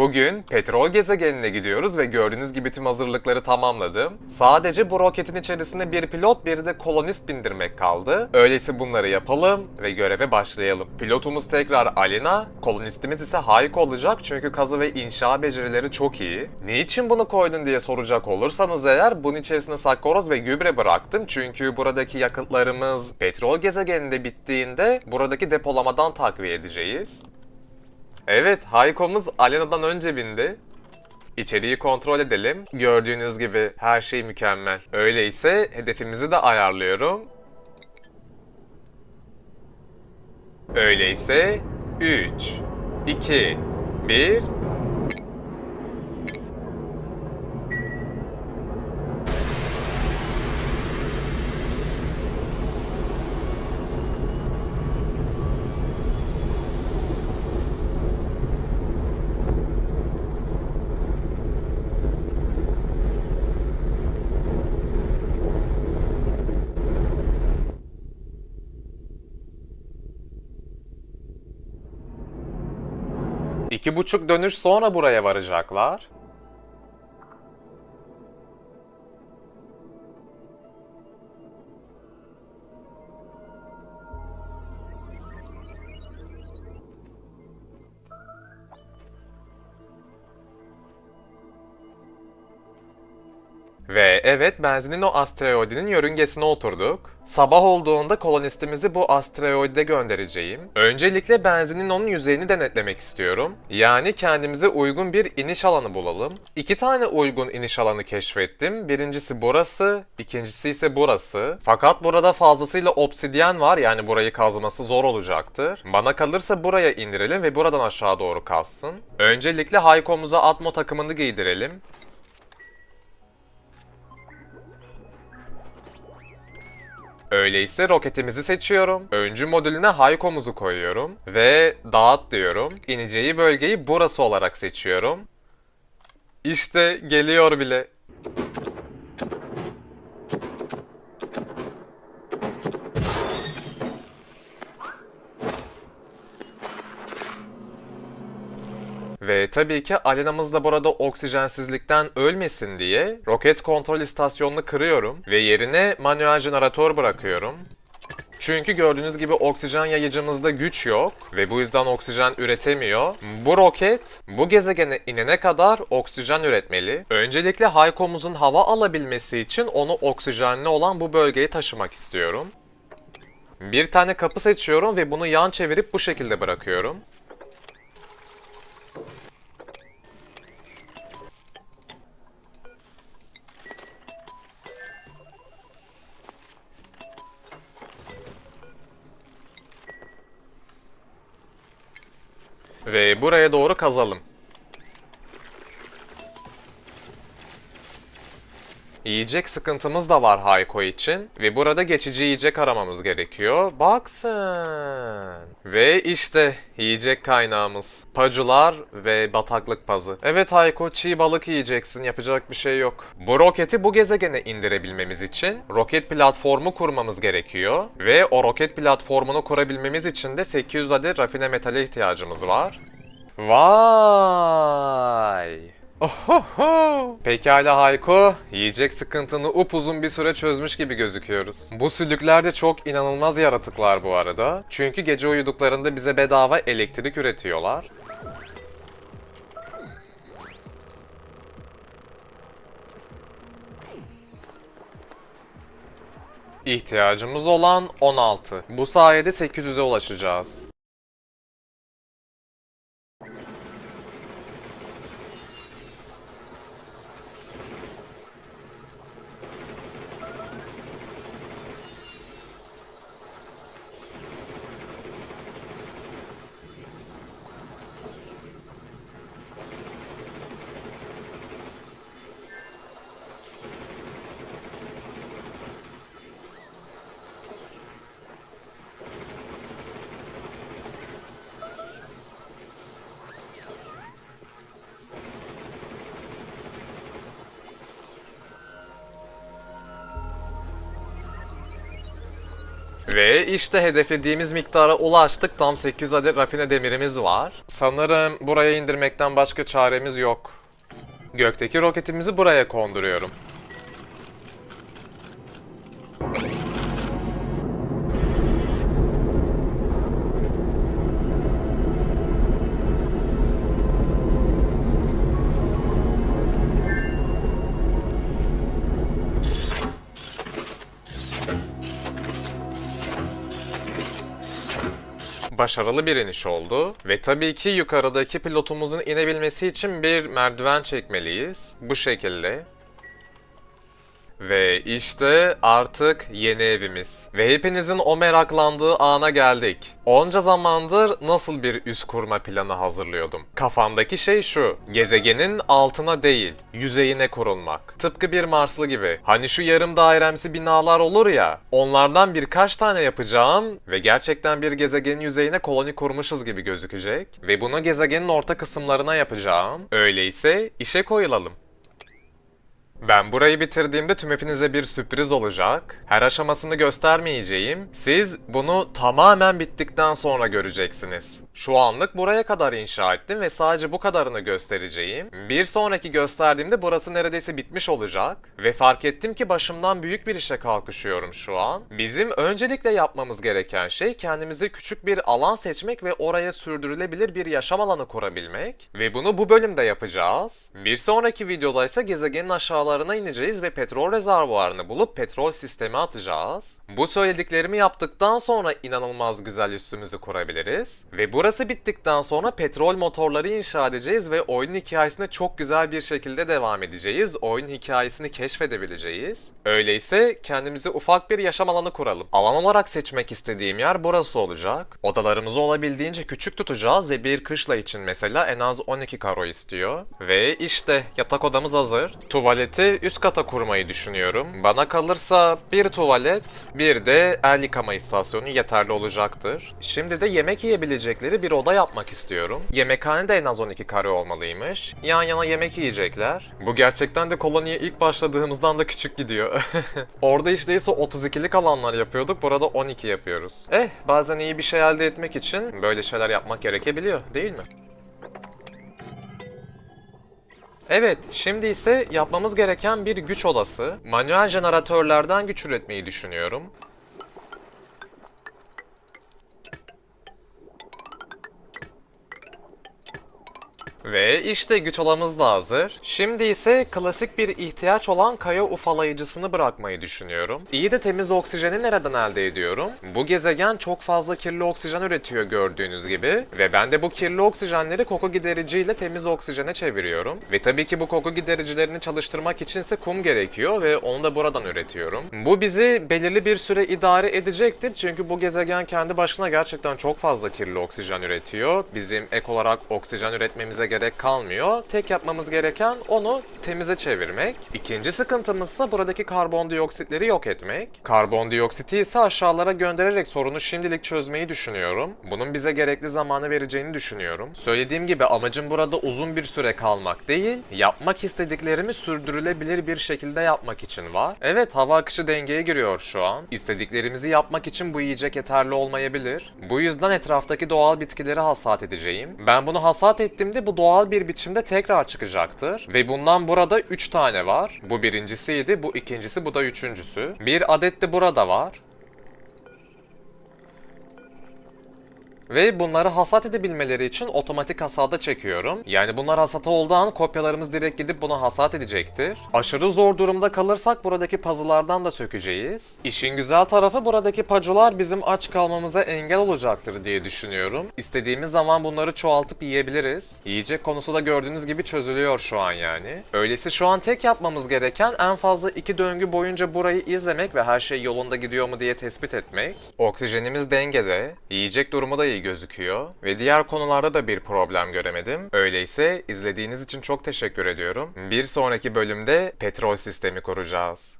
Bugün petrol gezegenine gidiyoruz ve gördüğünüz gibi tüm hazırlıkları tamamladım. Sadece bu roketin içerisinde bir pilot bir de kolonist bindirmek kaldı. Öyleyse bunları yapalım ve göreve başlayalım. Pilotumuz tekrar Alina, kolonistimiz ise Hayko olacak çünkü kazı ve inşa becerileri çok iyi. Niçin bunu koydun diye soracak olursanız eğer bunun içerisine sakkoroz ve gübre bıraktım çünkü buradaki yakıtlarımız petrol gezegeninde bittiğinde buradaki depolamadan takviye edeceğiz. Evet, Hayko'muz Alena'dan önce bindi. İçeriği kontrol edelim. Gördüğünüz gibi her şey mükemmel. Öyleyse hedefimizi de ayarlıyorum. Öyleyse 3, 2, 1... İki buçuk dönüş sonra buraya varacaklar. Ve evet benzinin o asteroidinin yörüngesine oturduk. Sabah olduğunda kolonistimizi bu asteroide göndereceğim. Öncelikle benzinin onun yüzeyini denetlemek istiyorum. Yani kendimize uygun bir iniş alanı bulalım. İki tane uygun iniş alanı keşfettim. Birincisi burası, ikincisi ise burası. Fakat burada fazlasıyla obsidyen var yani burayı kazması zor olacaktır. Bana kalırsa buraya indirelim ve buradan aşağı doğru kazsın. Öncelikle Hayko'muza Atmo takımını giydirelim. Öyleyse roketimizi seçiyorum. Öncü modülüne Hayko'muzu koyuyorum. Ve dağıt diyorum. İneceği bölgeyi burası olarak seçiyorum. İşte geliyor bile. Ve tabii ki Alena'mız da burada oksijensizlikten ölmesin diye roket kontrol istasyonunu kırıyorum ve yerine manuel jeneratör bırakıyorum. Çünkü gördüğünüz gibi oksijen yayıcımızda güç yok ve bu yüzden oksijen üretemiyor. Bu roket bu gezegene inene kadar oksijen üretmeli. Öncelikle Hayko'muzun hava alabilmesi için onu oksijenli olan bu bölgeye taşımak istiyorum. Bir tane kapı seçiyorum ve bunu yan çevirip bu şekilde bırakıyorum. Ve buraya doğru kazalım. Yiyecek sıkıntımız da var Hayko için ve burada geçici yiyecek aramamız gerekiyor. Bak sen. Ve işte yiyecek kaynağımız. Pacular ve bataklık pazı. Evet Hayko çiğ balık yiyeceksin yapacak bir şey yok. Bu roketi bu gezegene indirebilmemiz için roket platformu kurmamız gerekiyor. Ve o roket platformunu kurabilmemiz için de 800 adet rafine metale ihtiyacımız var. Vay! Ohoho! Pekala Hayko, yiyecek sıkıntını upuzun bir süre çözmüş gibi gözüküyoruz. Bu sülükler de çok inanılmaz yaratıklar bu arada. Çünkü gece uyuduklarında bize bedava elektrik üretiyorlar. İhtiyacımız olan 16. Bu sayede 800'e ulaşacağız. Ve işte hedeflediğimiz miktara ulaştık. Tam 800 adet rafine demirimiz var. Sanırım buraya indirmekten başka çaremiz yok. Gökteki roketimizi buraya konduruyorum. Başarılı bir iniş oldu. Ve tabii ki yukarıdaki pilotumuzun inebilmesi için bir merdiven çekmeliyiz. Bu şekilde. Ve işte artık yeni evimiz. Ve hepinizin o meraklandığı ana geldik. Onca zamandır nasıl bir üst kurma planı hazırlıyordum. Kafamdaki şey şu. Gezegenin altına değil, yüzeyine kurulmak. Tıpkı bir Marslı gibi. Hani şu yarım dairemsi binalar olur ya. Onlardan birkaç tane yapacağım ve gerçekten bir gezegenin yüzeyine koloni kurmuşuz gibi gözükecek. Ve bunu gezegenin orta kısımlarına yapacağım. Öyleyse işe koyulalım. Ben burayı bitirdiğimde tüm hepinize bir sürpriz olacak. Her aşamasını göstermeyeceğim. Siz bunu tamamen bittikten sonra göreceksiniz. Şu anlık buraya kadar inşa ettim ve sadece bu kadarını göstereceğim. Bir sonraki gösterdiğimde burası neredeyse bitmiş olacak. Ve fark ettim ki başımdan büyük bir işe kalkışıyorum şu an. Bizim öncelikle yapmamız gereken şey kendimize küçük bir alan seçmek ve oraya sürdürülebilir bir yaşam alanı kurabilmek. Ve bunu bu bölümde yapacağız. Bir sonraki videoda ise gezegenin aşağılarına ineceğiz ve petrol rezervuarını bulup petrol sistemi atacağız. Bu söylediklerimi yaptıktan sonra inanılmaz güzel üssümüzü kurabiliriz. Ve burası bittikten sonra petrol motorları inşa edeceğiz ve oyunun hikayesine çok güzel bir şekilde devam edeceğiz. Oyun hikayesini keşfedebileceğiz. Öyleyse kendimize ufak bir yaşam alanı kuralım. Alan olarak seçmek istediğim yer burası olacak. Odalarımızı olabildiğince küçük tutacağız ve bir kışla için mesela en az 12 karo istiyor. Ve işte yatak odamız hazır. Tuvaleti üst kata kurmayı düşünüyorum. Bana kalırsa bir tuvalet, bir de el yıkama istasyonu yeterli olacaktır. Şimdi de yemek yiyebilecekleri bir oda yapmak istiyorum. Yemekhane de en az 12 kare olmalıymış. Yan yana yemek yiyecekler. Bu gerçekten de koloniye ilk başladığımızdan da küçük gidiyor. Orada işte ise 32'lik alanlar yapıyorduk. Burada 12 yapıyoruz. Eh bazen iyi bir şey elde etmek için böyle şeyler yapmak gerekebiliyor değil mi? Evet, şimdi ise yapmamız gereken bir güç odası. Manuel jeneratörlerden güç üretmeyi düşünüyorum. Ve işte güç odamız da hazır. Şimdi ise klasik bir ihtiyaç olan kaya ufalayıcısını bırakmayı düşünüyorum. İyi de temiz oksijeni nereden elde ediyorum? Bu gezegen çok fazla kirli oksijen üretiyor gördüğünüz gibi. Ve ben de bu kirli oksijenleri koku gidericiyle temiz oksijene çeviriyorum. Ve tabii ki bu koku gidericilerini çalıştırmak içinse kum gerekiyor ve onu da buradan üretiyorum. Bu bizi belirli bir süre idare edecektir çünkü bu gezegen kendi başına gerçekten çok fazla kirli oksijen üretiyor. Bizim ek olarak oksijen üretmemize gerek kalmıyor. Tek yapmamız gereken onu temize çevirmek. İkinci sıkıntımız ise buradaki karbondioksitleri yok etmek. Karbondioksiti ise aşağılara göndererek sorunu şimdilik çözmeyi düşünüyorum. Bunun bize gerekli zamanı vereceğini düşünüyorum. Söylediğim gibi amacım burada uzun bir süre kalmak değil, yapmak istediklerimi sürdürülebilir bir şekilde yapmak için var. Evet hava akışı dengeye giriyor şu an. İstediklerimizi yapmak için bu yiyecek yeterli olmayabilir. Bu yüzden etraftaki doğal bitkileri hasat edeceğim. Ben bunu hasat ettiğimde bu doğal bir biçimde tekrar çıkacaktır. Ve bundan burada 3 tane var. Bu birincisiydi, bu ikincisi, bu da üçüncüsü. Bir adet de burada var. Ve bunları hasat edebilmeleri için otomatik hasada çekiyorum. Yani bunlar hasata olduğu an kopyalarımız direkt gidip bunu hasat edecektir. Aşırı zor durumda kalırsak buradaki pazılardan da sökeceğiz. İşin güzel tarafı buradaki pacular bizim aç kalmamıza engel olacaktır diye düşünüyorum. İstediğimiz zaman bunları çoğaltıp yiyebiliriz. Yiyecek konusu da gördüğünüz gibi çözülüyor şu an yani. Öyleyse şu an tek yapmamız gereken en fazla iki döngü boyunca burayı izlemek ve her şey yolunda gidiyor mu diye tespit etmek. Oksijenimiz dengede, yiyecek durumu da gözüküyor ve diğer konularda da bir problem göremedim. Öyleyse izlediğiniz için çok teşekkür ediyorum. Bir sonraki bölümde petrol sistemi kuracağız.